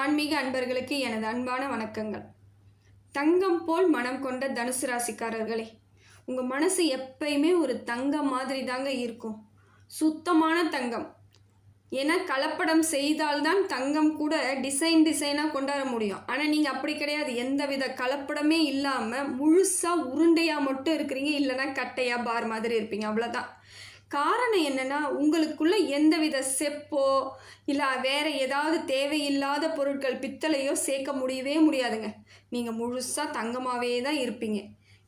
ஆன்மீக அன்பர்களுக்கு எனது அன்பான வணக்கங்கள். தங்கம் போல் மனம் கொண்ட தனுசு ராசிக்காரர்களே உங்கள் மனசு எப்பயுமே ஒரு தங்கம் மாதிரி தாங்க இருக்கும். சுத்தமான தங்கம். ஏன்னா கலப்படம் செய்தால்தான் தங்கம் கூட டிசைன் டிசைனாக கொண்டாட முடியும். ஆனால் நீங்கள் அப்படி கிடையாது. எந்தவித கலப்படமே இல்லாமல் முழுசாக உருண்டையாக மட்டும் இருக்கிறீங்க. இல்லைன்னா கட்டையாக பார் மாதிரி இருப்பீங்க. அவ்வளோதான் காரணம் என்னென்னா உங்களுக்குள்ள எந்தவித செப்போ இல்லை வேறு ஏதாவது தேவையில்லாத பொருட்கள் பித்தளையோ சேர்க்க முடியவே முடியாதுங்க. நீங்கள் முழுசாக தங்கமாகவே தான் இருப்பீங்க.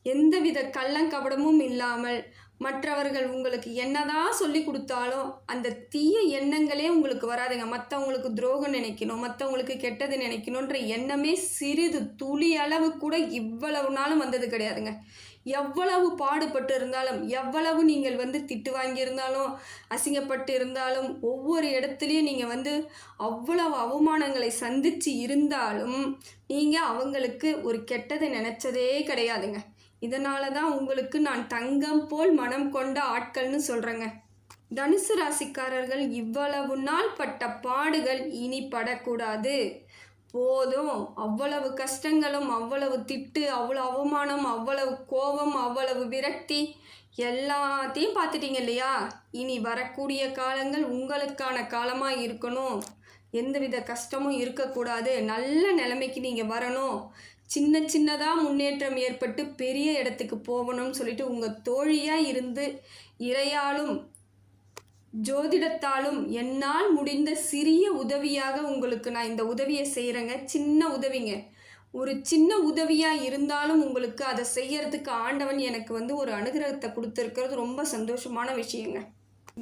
எந்தவித கள்ளங்கபடமும் இல்லாமல் மற்றவர்கள் உங்களுக்கு என்னதான் சொல்லி கொடுத்தாலும் அந்த தீய எண்ணங்களே உங்களுக்கு வராதுங்க. மற்றவங்களுக்கு துரோகம் நினைக்கணும் மற்றவங்களுக்கு கெட்டது நினைக்கணுன்ற எண்ணமே சிறிது துளி அளவு கூட இவ்வளவு நாளும் வந்தது கிடையாதுங்க. எவ்வளவு பாடுபட்டு இருந்தாலும் எவ்வளவு நீங்கள் வந்து திட்டு வாங்கியிருந்தாலும் அசிங்கப்பட்டு இருந்தாலும் ஒவ்வொரு இடத்துலையும் நீங்கள் வந்து அவ்வளவு அவமானங்களை சந்தித்து இருந்தாலும் நீங்கள் அவங்களுக்கு ஒரு கெட்டதை நினச்சதே கிடையாதுங்க. இதனால தான் உங்களுக்கு நான் தங்கம் போல் மனம் கொண்ட ஆட்கள்னு சொல்கிறேங்க தனுசு ராசிக்காரர்கள் இவ்வளவு நாள் பட்ட பாடுகள் இனி படக்கூடாது. போதும். அவ்வளவு கஷ்டங்களும் அவ்வளவு திட்டு அவ்வளோ அவமானம் அவ்வளவு கோபம் அவ்வளவு விரக்தி எல்லாத்தையும் பார்த்துட்டீங்க இல்லையா? இனி வரக்கூடிய காலங்கள் உங்களுக்கான காலமாக இருக்கணும். எந்தவித கஷ்டமும் இருக்கக்கூடாது. நல்ல நிலைமைக்கு நீங்கள் வரணும். சின்ன சின்னதாக முன்னேற்றம் ஏற்பட்டு பெரிய இடத்துக்கு போகணும்னு சொல்லிட்டு உங்கள் தோழியாக இருந்து இறையாலும் ஜோதிடத்தாலும் என்னால் முடிந்த சிறிய உதவியாக உங்களுக்கு நான் இந்த உதவியை செய்கிறேங்க சின்ன உதவிங்க. ஒரு சின்ன உதவியாக இருந்தாலும் உங்களுக்கு அதை செய்யறதுக்கு ஆண்டவன் எனக்கு வந்து ஒரு அனுகிரகத்தை கொடுத்துருக்கிறது ரொம்ப சந்தோஷமான விஷயங்க.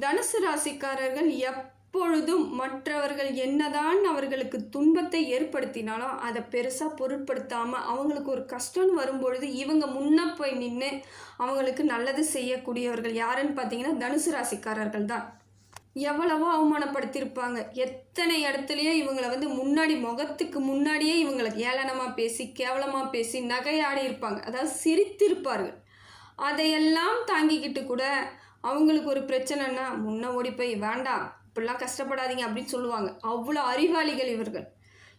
தனுசு ராசிக்காரர்கள் எப்பொழுதும் மற்றவர்கள் என்னதான் அவர்களுக்கு துன்பத்தை ஏற்படுத்தினாலும் அதை பெருசாக பொருட்படுத்தாமல் அவங்களுக்கு ஒரு கஷ்டம்னு வரும்பொழுது இவங்க முன்ன போய் நின்று அவங்களுக்கு நல்லது செய்யக்கூடியவர்கள் யாருன்னு பார்த்தீங்கன்னா தனுசு ராசிக்காரர்கள் தான். எவ்வளவோ அவமானப்படுத்தியிருப்பாங்க. எத்தனை இடத்துலையோ இவங்களை வந்து முன்னாடி முகத்துக்கு முன்னாடியே இவங்களை ஏளனமாக பேசி கேவலமாக பேசி நகையாடி இருப்பாங்க. அதாவது சிரித்திருப்பார்கள். அதையெல்லாம் தாங்கிக்கிட்டு கூட அவங்களுக்கு ஒரு பிரச்சனைனா முன்ன ஓடி போய் வேண்டாம் இப்படிலாம் கஷ்டப்படாதீங்க அப்படின்னு சொல்லுவாங்க. அவ்வளோ அறிவாளிகள் இவர்கள்.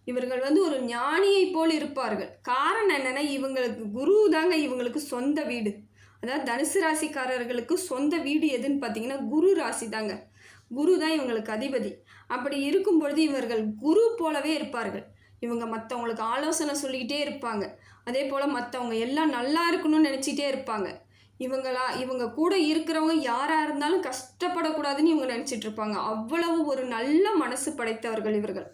இவர்கள் வந்து ஒரு ஞானியை போல் இருப்பார்கள். காரணம் என்னென்னா இவங்களுக்கு குரு தாங்க இவங்களுக்கு சொந்த வீடு. அதாவது தனுசு ராசிக்காரர்களுக்கு சொந்த வீடு எதுன்னு பார்த்தீங்கன்னா குரு ராசி தாங்க. குரு தான் இவங்களுக்கு அதிபதி. அப்படி இருக்கும் பொழுது இவர்கள் குரு போலவே இருப்பார்கள். இவங்க மற்றவங்களுக்கு ஆலோசனை சொல்லிக்கிட்டே இருப்பாங்க. அதே போல் மற்றவங்க எல்லாம் நல்லா இருக்கணும்னு நினச்சிட்டே இருப்பாங்க. இவங்களா இவங்க கூட இருக்கிறவங்க யாராக இருந்தாலும் கஷ்டப்படக்கூடாதுன்னு இவங்க நினச்சிட்டு இருப்பாங்க. அவ்வளவு ஒரு நல்ல மனசு படைத்தவர்கள் இவர்கள்.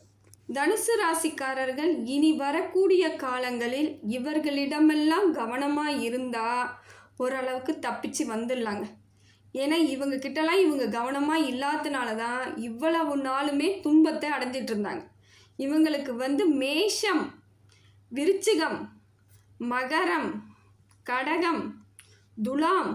தனுசு ராசிக்காரர்கள் இனி வரக்கூடிய காலங்களில் இவர்களிடமெல்லாம் கவனமாக இருந்தால் ஓரளவுக்கு தப்பிச்சு வந்துடலாங்க. ஏன்னா இவங்க கிட்டலாம் இவங்க கவனமாக இல்லாதனால தான் இவ்வளவு நாளுமே துன்பத்தை அடைஞ்சிட்டு இருந்தாங்க இவங்களுக்கு வந்து மேஷம் விருச்சிகம் மகரம் கடகம் துலாம்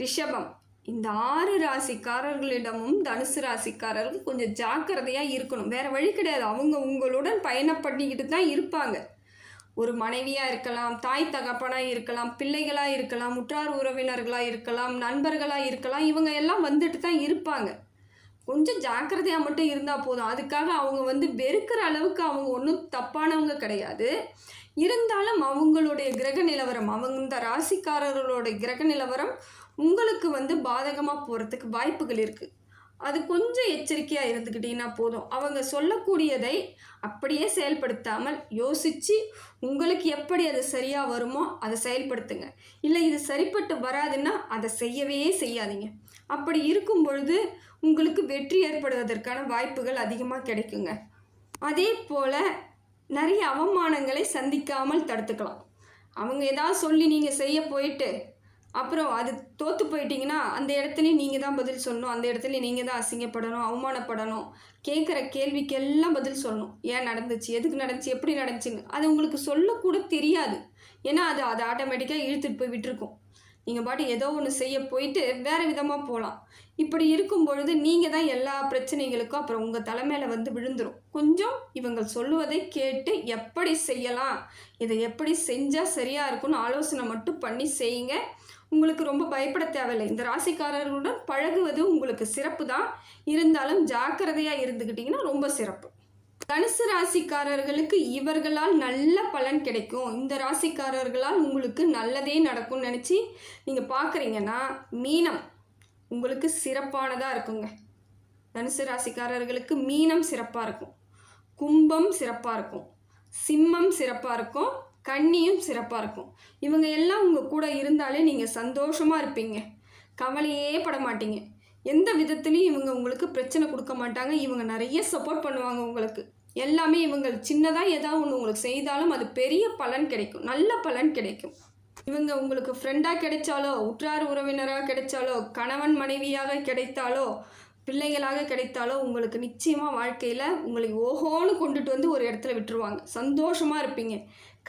ரிஷபம். இந்த ஆறு ராசிக்காரர்களிடமும் தனுசு ராசிக்காரர்கள் கொஞ்சம் ஜாக்கிரதையாக இருக்கணும். வேறு வழி கிடையாது. அவங்க உங்களுடன் பயணம் பண்ணிக்கிட்டு தான் இருப்பாங்க. ஒரு மனைவியாக இருக்கலாம் தாய் தகப்பனாக இருக்கலாம் பிள்ளைகளாக இருக்கலாம் உற்றார் உறவினர்களாக இருக்கலாம் நண்பர்களாக இருக்கலாம் இவங்க எல்லாம் வந்துட்டு தான் இருப்பாங்க. கொஞ்சம் ஜாக்கிரதையாக மட்டும் இருந்தால் போதும். அதுக்காக அவங்க வந்து வெறுக்கிற அளவுக்கு அவங்க ஒன்றும் தப்பானவங்க கிடையாது. இருந்தாலும் அவங்களுடைய கிரக நிலவரம் அவங்க இந்த ராசிக்காரர்களோட கிரக நிலவரம் உங்களுக்கு வந்து பாதகமாக போகிறதுக்கு வாய்ப்புகள் இருக்குது அது கொஞ்சம் எச்சரிக்கையாக இருந்துக்கிட்டிங்கன்னா போதும். அவங்க சொல்லக்கூடியதை அப்படியே செயல்படுத்தாமல் யோசித்து உங்களுக்கு எப்படி அது சரியாக வருமோ அதை செயல்படுத்துங்க. இல்லை இது சரிப்பட்டு வராதுன்னா அதை செய்யவே செய்யாதீங்க. அப்படி இருக்கும் பொழுது உங்களுக்கு வெற்றி ஏற்படுவதற்கான வாய்ப்புகள் அதிகமாக கிடைக்குங்க. அதே போல் நிறைய அவமானங்களை சந்திக்காமல் தடுத்துக்கலாம். அவங்க ஏதாவது சொல்லி நீங்கள் செய்ய போயிட்டு அப்புறம் அது தோற்று போயிட்டீங்கன்னா அந்த இடத்துலையும் நீங்கள் தான் பதில் சொல்லணும். அந்த இடத்துலையும் நீங்கள் தான் அசிங்கப்படணும் அவமானப்படணும். கேட்குற கேள்விக்கெல்லாம் பதில் சொல்லணும். ஏன் நடந்துச்சு? எதுக்கு நடந்துச்சு? எப்படி நடந்துச்சுன்னு. அது உங்களுக்கு சொல்லக்கூட தெரியாது. ஏன்னா அது அது ஆட்டோமேட்டிக்காக இழுத்துட்டு போய் விட்டுருக்கும். நீங்கள் பாட்டு ஏதோ ஒன்று செய்ய போயிட்டு வேறு விதமாக போகலாம் இப்படி இருக்கும் பொழுது நீங்கள் தான் எல்லா பிரச்சனைகளுக்கும் அப்புறம் உங்கள் தலைமையில் வந்து விழுந்துடும் கொஞ்சம் இவங்க சொல்லுவதை கேட்டு எப்படி செய்யலாம்? இதை எப்படி செஞ்சால் சரியாக இருக்கும்னு ஆலோசனை மட்டும் பண்ணி செய்யுங்க. உங்களுக்கு ரொம்ப பயப்பட தேவையில்லை. இந்த ராசிக்காரர்களுடன் பழகுவது உங்களுக்கு சிறப்பு தான் இருந்தாலும் ஜாக்கிரதையாக இருந்துக்கிட்டிங்கன்னா ரொம்ப சிறப்பு. தனுசு ராசிக்காரர்களுக்கு இவர்களால் நல்ல பலன் கிடைக்கும். இந்த ராசிக்காரர்களால் உங்களுக்கு நல்லதே நடக்கும்னு நினச்சி நீங்கள் பார்க்குறீங்கன்னா மீனம் உங்களுக்கு சிறப்பானதாக இருக்குங்க. தனுசு ராசிக்காரர்களுக்கு மீனம் சிறப்பாக இருக்கும். கும்பம் சிறப்பாக இருக்கும். சிம்மம் சிறப்பாக இருக்கும். கண்ணியும் சிறப்பாக இருக்கும். இவங்க எல்லாம் உங்கள் கூட இருந்தாலே நீங்கள் சந்தோஷமாக இருப்பீங்க. கவலையே பட மாட்டீங்க. எந்த விதத்துலையும் இவங்க உங்களுக்கு பிரச்சனை கொடுக்க மாட்டாங்க. இவங்க நிறைய சப்போர்ட் பண்ணுவாங்க உங்களுக்கு. எல்லாமே இவங்க சின்னதாக ஏதாவது ஒன்று உங்களுக்கு செய்தாலும் அது பெரிய பலன் கிடைக்கும். நல்ல பலன் கிடைக்கும். இவங்க உங்களுக்கு ஃப்ரெண்டாக கிடைச்சாலோ உற்றார் உறவினராக கிடைச்சாலோ கணவன் மனைவியாக கிடைத்தாலோ பிள்ளைகளாக கிடைத்தாலோ உங்களுக்கு நிச்சயமாக வாழ்க்கையில் உங்களை ஓஹோன்னு கொண்டுட்டு வந்து ஒரு இடத்துல விட்டுருவாங்க. சந்தோஷமாக இருப்பீங்க.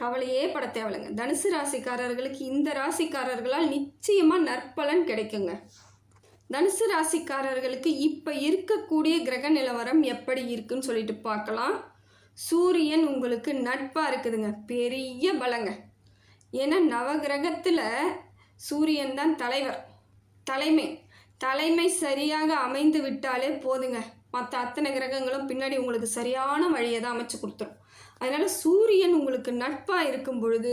கவலையே பட தேவலைங்க தனுசு ராசிக்காரர்களுக்கு இந்த ராசிக்காரர்களால் நிச்சயமாக நற்பலன் கிடைக்குங்க. தனுசு ராசிக்காரர்களுக்கு இப்போ இருக்கக்கூடிய கிரக நிலவரம் எப்படி இருக்குன்னு சொல்லிட்டு பார்க்கலாம். சூரியன் உங்களுக்கு நட்பாக இருக்குதுங்க. பெரிய பலங்க. ஏன்னா நவகிரகத்தில் சூரியன் தான் தலைவர். தலைமை. தலைமை சரியாக அமைந்து விட்டாலே போதுங்க. மற்ற அத்தனை கிரகங்களும் பின்னாடி உங்களுக்கு சரியான வழியை தான் அமைச்சு கொடுத்துரும். அதனால் சூரியன் உங்களுக்கு நட்பாக இருக்கும் பொழுது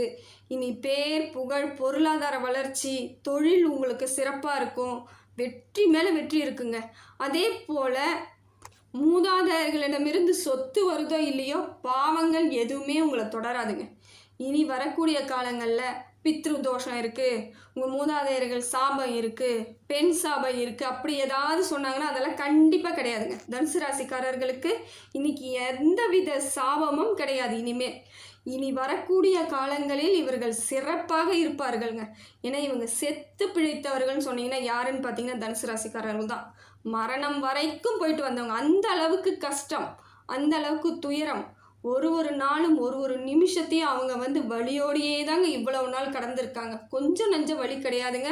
இனி பேர் புகழ் பொருளாதார வளர்ச்சி தொழில் உங்களுக்கு சிறப்பாக இருக்கும். வெற்றி மேலே வெற்றி இருக்குங்க. அதே போல் மூதாதையர்களிடமிருந்து சொத்து வருதோ இல்லையோ பாவங்கள் எதுவுமே உங்களை தொடராதுங்க. இனி வரக்கூடிய காலங்களில் பித்ரு தோஷம் இருக்குது உங்கள் மூதாதையர்கள் சாபம் இருக்குது பெண் சாபம் இருக்குது அப்படி ஏதாவது சொன்னாங்கன்னா அதெல்லாம் கண்டிப்பாக கிடையாதுங்க. தனுசு ராசிக்காரர்களுக்கு இன்னைக்கு எந்தவித சாபமும் கிடையாது. இனிமேல் இனி வரக்கூடிய காலங்களில் இவர்கள் சிறப்பாக இருப்பார்கள்ங்க. ஏன்னா இவங்க செத்து பிழைத்தவர்கள்னு சொன்னீங்கன்னா யாருன்னு பார்த்தீங்கன்னா தனுசு ராசிக்காரர்கள் தான். மரணம் வரைக்கும் போயிட்டு வந்தவங்க. அந்த அளவுக்கு கஷ்டம் அந்த அளவுக்கு துயரம் ஒரு ஒரு நாளும் ஒரு ஒரு நிமிஷத்தையும் அவங்க வந்து வழியோடையே தாங்க இவ்வளவு நாள் கடந்திருக்காங்க. கொஞ்சம் நஞ்ச வழி கிடையாதுங்க.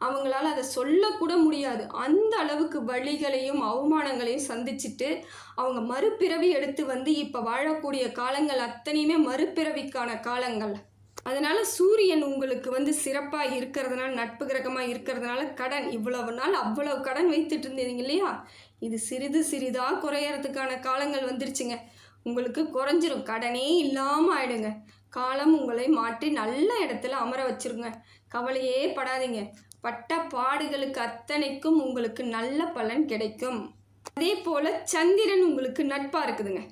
அவங்களால அதை சொல்லக்கூட முடியாது. அந்த அளவுக்கு வழிகளையும் அவமானங்களையும் சந்திச்சுட்டு அவங்க மறுபிறவி எடுத்து வந்து இப்போ வாழக்கூடிய காலங்கள் அத்தனையுமே மறுபிறவிக்கான காலங்கள். அதனால சூரியன் உங்களுக்கு வந்து சிறப்பாக இருக்கிறதுனால நட்பு கிரகமாக இருக்கிறதுனால கடன் இவ்வளவு நாள் அவ்வளவு கடன் வைத்துட்டு இருந்தீங்க இல்லையா? இது சிறிது சிறிதாக குறையறதுக்கான காலங்கள் வந்துருச்சுங்க. உங்களுக்கு குறைஞ்சிரும். கடனே இல்லாமல் ஆயிடுங்க. காலம் உங்களை மாற்றி நல்ல இடத்துல அமர வச்சிருங்க. கவலையே படாதீங்க. பட்ட பாடுகளுக்கு அத்தனைக்கும் உங்களுக்கு நல்ல பலன் கிடைக்கும். அதே போல் சந்திரன் உங்களுக்கு நட்பாக இருக்குதுங்க.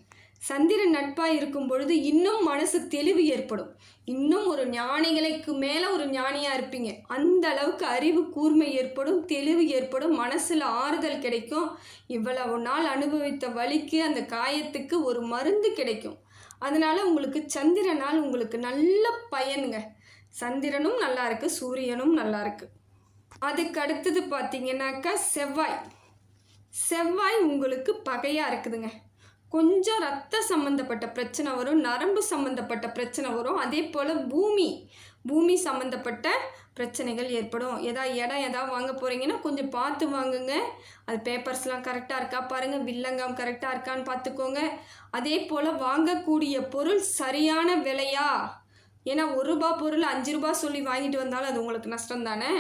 சந்திரன் நட்பாக இருக்கும் பொழுது இன்னும் மனசு தெளிவு ஏற்படும். இன்னும் ஒரு ஞானிகளுக்கு மேலே ஒரு ஞானியாக இருப்பீங்க. அந்த அளவுக்கு அறிவு கூர்மை ஏற்படும் தெளிவு ஏற்படும் மனசில் ஆறுதல் கிடைக்கும். இவ்வளவு நாள் அனுபவித்த வலிக்கு அந்த காயத்துக்கு ஒரு மருந்து கிடைக்கும். அதனால் உங்களுக்கு சந்திரனால் உங்களுக்கு நல்ல பயனுங்க. சந்திரனும் நல்லா இருக்குது சூரியனும் நல்லா இருக்குது அதுக்கு அடுத்தது பார்த்தீங்கன்னாக்கா செவ்வாய். செவ்வாய் உங்களுக்கு பகையாக இருக்குதுங்க. கொஞ்சம் ரத்த சம்மந்தப்பட்ட பிரச்சனை வரும் நரம்பு சம்மந்தப்பட்ட பிரச்சனை வரும். அதே போல் பூமி பூமி சம்மந்தப்பட்ட பிரச்சனைகள் ஏற்படும். எதா இடம் எதாவது வாங்க போகிறீங்கன்னா கொஞ்சம் பார்த்து வாங்குங்க. அது பேப்பர்ஸ்லாம் கரெக்டாக இருக்கா பாருங்கள் வில்லங்கம் கரெக்டாக இருக்கான்னு பார்த்துக்கோங்க. அதே போல் வாங்கக்கூடிய பொருள் சரியான விலையா? ஏன்னா ஒரு ரூபா பொருள் அஞ்சு ரூபா சொல்லி வாங்கிட்டு வந்தாலும் அது உங்களுக்கு நஷ்டம் தானே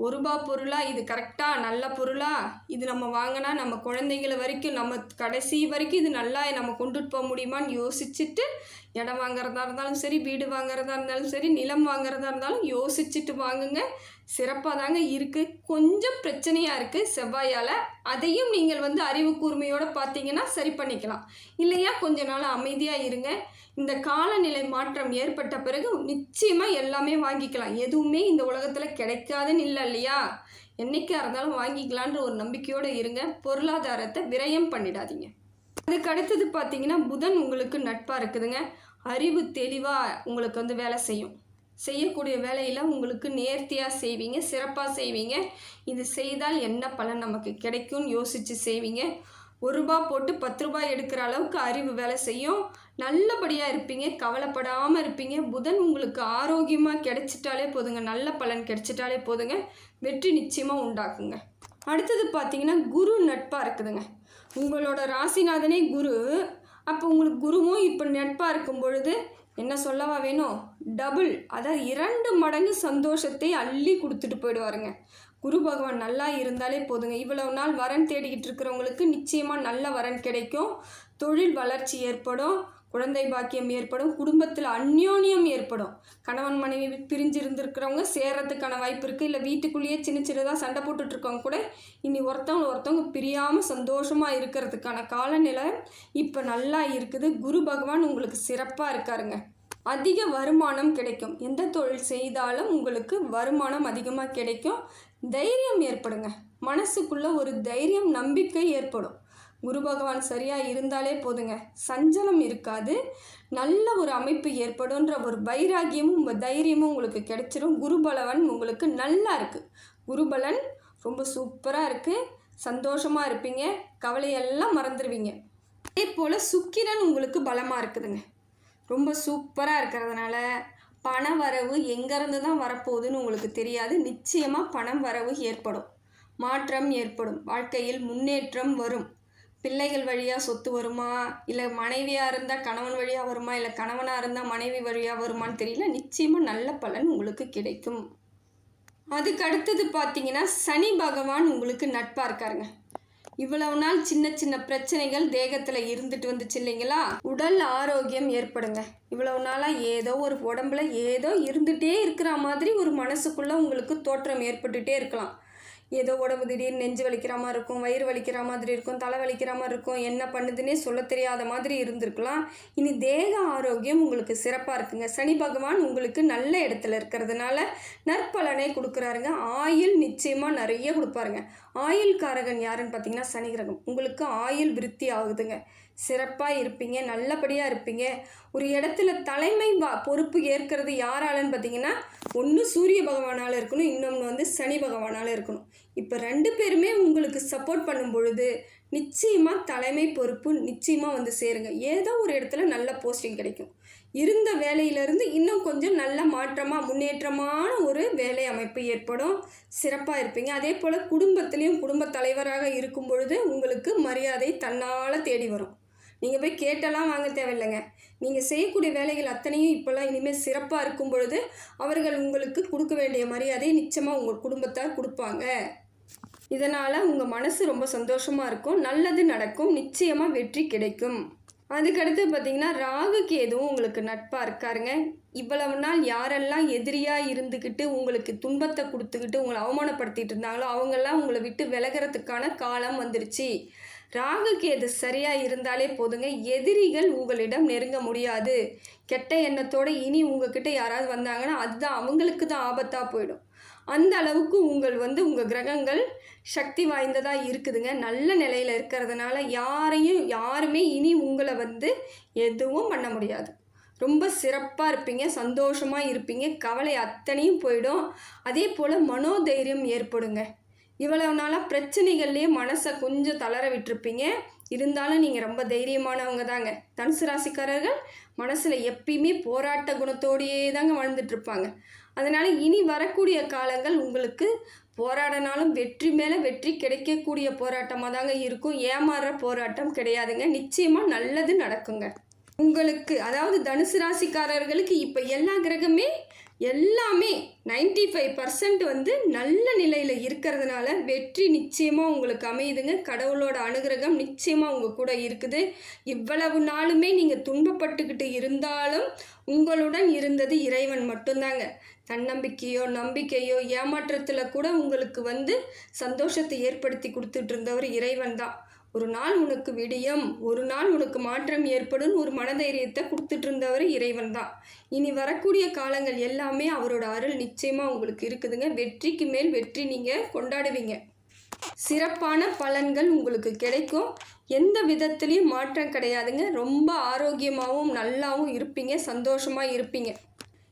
ஒரு ரூபா பொருளா? இது கரெக்டாக நல்ல பொருளா? இது நம்ம வாங்கினா நம்ம குழந்தைங்கள வரைக்கும் நம்ம கடைசி வரைக்கும் இது நல்லா நம்ம கொண்டுட்டு போக முடியுமான்னு யோசிச்சுட்டு இடம் வாங்குறதா இருந்தாலும் சரி வீடு வாங்குறதா இருந்தாலும் சரி நிலம் வாங்குறதா இருந்தாலும் யோசிச்சுட்டு வாங்குங்க. சிறப்பாக தாங்க இருக்குது கொஞ்சம் பிரச்சனையாக இருக்குது செவ்வாயால். அதையும் நீங்கள் வந்து அறிவு கூர்மையோடு பார்த்தீங்கன்னா சரி பண்ணிக்கலாம். இல்லையா? கொஞ்ச நாள் அமைதியாக இருங்க. இந்த காலநிலை மாற்றம் ஏற்பட்ட பிறகு நிச்சயமாக எல்லாமே வாங்கிக்கலாம். எதுவுமே இந்த உலகத்தில் கிடைக்காதுன்னு இல்லை இல்லையா? என்றைக்காக இருந்தாலும் வாங்கிக்கலான்ற ஒரு நம்பிக்கையோடு இருங்க. பொருளாதாரத்தை விரயம் பண்ணிடாதீங்க. அதுக்கு அடுத்தது பார்த்தீங்கன்னா புதன் உங்களுக்கு நட்பாக இருக்குதுங்க. அறிவு தெளிவாக உங்களுக்கு வந்து வேலை செய்யும். செய்யக்கூடிய வேலையில் உங்களுக்கு நேர்த்தியாக செய்வீங்க சிறப்பாக செய்வீங்க. இது செய்தால் என்ன பலன் நமக்கு கிடைக்கும்னு யோசித்து செய்வீங்க. ஒரு ரூபா போட்டு பத்து ரூபாய் எடுக்கிற அளவுக்கு அறிவு வேலை செய்யும். நல்லபடியாக இருப்பீங்க கவலைப்படாமல் இருப்பீங்க. புதன் உங்களுக்கு ஆரோக்கியமாக கிடைச்சிட்டாலே போதுங்க. நல்ல பலன் கிடைச்சிட்டாலே போதுங்க. வெற்றி நிச்சயமாக உண்டாக்குங்க. அடுத்தது பார்த்தீங்கன்னா குரு நட்பாக இருக்குதுங்க. உங்களோட ராசிநாதனே குரு. அப்போ உங்களுக்கு குருவும் இப்போ நட்பாக இருக்கும் பொழுது என்ன சொல்லவா வேணும்? டபுள் அதாவது இரண்டு மடங்கு சந்தோஷத்தை அள்ளி கொடுத்துட்டு போயிடுவாருங்க. குரு பகவான் நல்லா இருந்தாலே போதுங்க. இவ்வளவு நாள் வரன் தேடிக்கிட்டு இருக்கிறவங்களுக்கு நிச்சயமாக நல்ல வரன் கிடைக்கும். தொழில் வளர்ச்சி ஏற்படும். குழந்தை பாக்கியம் ஏற்படும் குடும்பத்தில் அந்யோன்யம் ஏற்படும். கணவன் மனைவி பிரிஞ்சு இருந்திருக்கிறவங்க சேர்றதுக்கான வாய்ப்பு இருக்குது இல்லை வீட்டுக்குள்ளேயே சின்ன சின்னதாக சண்டை போட்டுட்ருக்கவங்க கூட இனி ஒருத்தவங்க ஒருத்தவங்க பிரியாமல் சந்தோஷமாக இருக்கிறதுக்கான காலநிலை இப்போ நல்லா இருக்குது. குரு பகவான் உங்களுக்கு சிறப்பாக இருக்காருங்க. அதிக வருமானம் கிடைக்கும். எந்த தொழில் செய்தாலும் உங்களுக்கு வருமானம் அதிகமாக கிடைக்கும். தைரியம் ஏற்படுங்க. மனசுக்குள்ளே ஒரு தைரியம் நம்பிக்கை ஏற்படும். குரு பகவான் சரியாக இருந்தாலே போதுங்க. சஞ்சலம் இருக்காது. நல்ல ஒரு அமைப்பு ஏற்படும்ன்ற ஒரு வைராகியமும் உங்கள் தைரியமும் உங்களுக்கு கிடைச்சிரும். குருபலவன் உங்களுக்கு நல்லா இருக்குது குருபலன் ரொம்ப சூப்பராக இருக்குது சந்தோஷமாக இருப்பீங்க. கவலையெல்லாம் மறந்துடுவீங்க அதே போல் சுக்கிரன் உங்களுக்கு பலமாக இருக்குதுங்க. ரொம்ப சூப்பராக இருக்கிறதுனால பண வரவு எங்கேருந்து தான் வரப்போகுதுன்னு உங்களுக்கு தெரியாது. நிச்சயமாக பணம் வரவு ஏற்படும். மாற்றம் ஏற்படும். வாழ்க்கையில் முன்னேற்றம் வரும். பிள்ளைகள் வழியாக சொத்து வருமா? இல்லை மனைவியாக இருந்தால் கணவன் வழியாக வருமா? இல்லை கணவனாக இருந்தால் மனைவி வழியாக வருமான்னு தெரியல. நிச்சயமாக நல்ல பலன் உங்களுக்கு கிடைக்கும். அதுக்கு அடுத்தது பார்த்தீங்கன்னா சனி பகவான் உங்களுக்கு நட்பாக இருக்காருங்க. இவ்வளவு நாள் சின்ன சின்ன பிரச்சனைகள் தேகத்தில் இருந்துட்டு வந்துச்சு இல்லைங்களா? உடல் ஆரோக்கியம் ஏற்படுங்க. இவ்வளவு நாளாக ஏதோ ஒரு உடம்புல ஏதோ இருந்துகிட்டே இருக்கிற மாதிரி ஒரு மனசுக்குள்ளே உங்களுக்கு தோற்றம் ஏற்பட்டுகிட்டே இருக்கலாம். ஏதோ உடம்பு திடீர்னு நெஞ்சு வலிக்கிற மாதிரி இருக்கும் வயிறு வலிக்கிற மாதிரி இருக்கும் தலை வலிக்கிற மாதிரி இருக்கும் என்ன பண்ணுதுன்னே சொல்ல தெரியாத மாதிரி இருந்திருக்கலாம். இனி தேக ஆரோக்கியம் உங்களுக்கு சிறப்பாக இருக்குங்க. சனி பகவான் உங்களுக்கு நல்ல இடத்துல இருக்கிறதுனால நற்பலனை கொடுக்குறாருங்க. ஆயில் நிச்சயமாக நிறைய கொடுப்பாருங்க. ஆயில் காரகன் யாருன்னு பார்த்தீங்கன்னா சனி கிரகம். உங்களுக்கு ஆயில் விருத்தி ஆகுதுங்க. சிறப்பாக இருப்பீங்க நல்லபடியாக இருப்பீங்க. ஒரு இடத்துல தலைமை வா பொறுப்பு ஏற்கிறது யாராலன்னு பார்த்தீங்கன்னா ஒன்று சூரிய பகவானால் இருக்கணும் இன்னொன்று வந்து சனி பகவானால் இருக்கணும். இப்போ ரெண்டு பேருமே உங்களுக்கு சப்போர்ட் பண்ணும் பொழுது நிச்சயமாக தலைமை பொறுப்பு நிச்சயமாக வந்து சேருங்க. ஏதோ ஒரு இடத்துல நல்ல போஸ்டிங் கிடைக்கும். இருந்த வேலையிலேருந்து இன்னும் கொஞ்சம் நல்ல மாற்றமாக முன்னேற்றமான ஒரு வேலை அமைப்பு ஏற்படும். சிறப்பாக இருப்பீங்க. அதே போல் குடும்பத்துலேயும் குடும்ப தலைவராக இருக்கும் பொழுது உங்களுக்கு மரியாதை தன்னால் தேடி வரும். நீங்கள் போய் கேட்டெல்லாம் வாங்க தேவையில்லைங்க. நீங்கள் செய்யக்கூடிய வேலைகள் அத்தனையும் இப்போல்லாம் இனிமேல் சிறப்பாக இருக்கும் பொழுது அவர்கள் உங்களுக்கு கொடுக்க வேண்டிய மரியாதையை நிச்சயமாக உங்கள் குடும்பத்தார் கொடுப்பாங்க. இதனால் உங்கள் மனசு ரொம்ப சந்தோஷமாக இருக்கும். நல்லது நடக்கும். நிச்சயமாக வெற்றி கிடைக்கும். அதுக்கடுத்து பார்த்தீங்கன்னா ராகுக்கு எதுவும் உங்களுக்கு நட்பாக இருக்காருங்க. இவ்வளவு நாள் யாரெல்லாம் எதிரியாக இருந்துக்கிட்டு உங்களுக்கு துன்பத்தை கொடுத்துக்கிட்டு உங்களை அவமானப்படுத்திட்டு இருந்தாங்களோ அவங்கெல்லாம் உங்களை விட்டு விலகிறதுக்கான காலம் வந்துருச்சு. ராகு கேது சரியாக இருந்தாலே போதுங்க. எதிரிகள் உங்களிடம் நெருங்க முடியாது. கெட்ட எண்ணத்தோடு இனி உங்ககிட்ட யாராவது வந்தாங்கன்னா அதுதான் அவங்களுக்கு தான் ஆபத்தாக போயிடும். அந்த அளவுக்கு உங்கள் வந்து உங்கள் கிரகங்கள் சக்தி வாய்ந்ததாக இருக்குதுங்க. நல்ல நிலையில் இருக்கிறதுனால யாரையும் யாருமே இனி உங்களை வந்து எதுவும் பண்ண முடியாது. ரொம்ப சிறப்பாக இருப்பீங்க சந்தோஷமாக இருப்பீங்க. கவலை அத்தனையும் போயிடும். அதே போல் மனோதைரியம் ஏற்படுங்க. இவ்வளவு நாளாக பிரச்சனைகள்லேயே மனசை கொஞ்சம் தளர விட்டுருப்பீங்க. இருந்தாலும் நீங்கள் ரொம்ப தைரியமானவங்க தாங்க. தனுசு ராசிக்காரர்கள் மனசில் எப்பயுமே போராட்ட குணத்தோடையே தாங்க வாழ்ந்துட்டுருப்பாங்க. அதனால் இனி வரக்கூடிய காலங்கள் உங்களுக்கு போராடினாலும் வெற்றி மேலே வெற்றி கிடைக்கக்கூடிய போராட்டமாக தாங்க இருக்கும். ஏமாறுற போராட்டம் கிடையாதுங்க. நிச்சயமாக நல்லது நடக்குங்க. உங்களுக்கு அதாவது தனுசு ராசிக்காரர்களுக்கு இப்போ எல்லா கிரகமே எல்லாமே நைன்டி ஃபைவ் பர்சன்ட் வந்து நல்ல நிலையில் இருக்கிறதுனால வெற்றி நிச்சயமாக உங்களுக்கு அமையுதுங்க. கடவுளோட அனுகிரகம் நிச்சயமாக உங்கள் கூட இருக்குது. இவ்வளவு நாளுமே நீங்கள் துன்பப்பட்டுக்கிட்டு இருந்தாலும் உங்களுடன் இருந்தது இறைவன் மட்டும்தாங்க. தன்னம்பிக்கையோ நம்பிக்கையோ ஏமாற்றத்தில் கூட உங்களுக்கு வந்து சந்தோஷத்தை ஏற்படுத்தி கொடுத்துட்டு இருந்தவர் இறைவன் தான் ஒரு நாள் உனக்கு விடியம் ஒரு நாள் உனக்கு மாற்றம் ஏற்படும் ஒரு மனதைரியத்தை கொடுத்துட்டு இருந்தவர் இறைவன் தான் இனி வரக்கூடிய காலங்கள் எல்லாமே அவரோட அருள் நிச்சயமாக உங்களுக்கு இருக்குதுங்க. வெற்றிக்கு மேல் வெற்றி நீங்கள் கொண்டாடுவீங்க. சிறப்பான பலன்கள் உங்களுக்கு கிடைக்கும். எந்த விதத்துலேயும் மாற்றம் கிடையாதுங்க. ரொம்ப ஆரோக்கியமாகவும் நல்லாவும் இருப்பீங்க. சந்தோஷமாக இருப்பீங்க.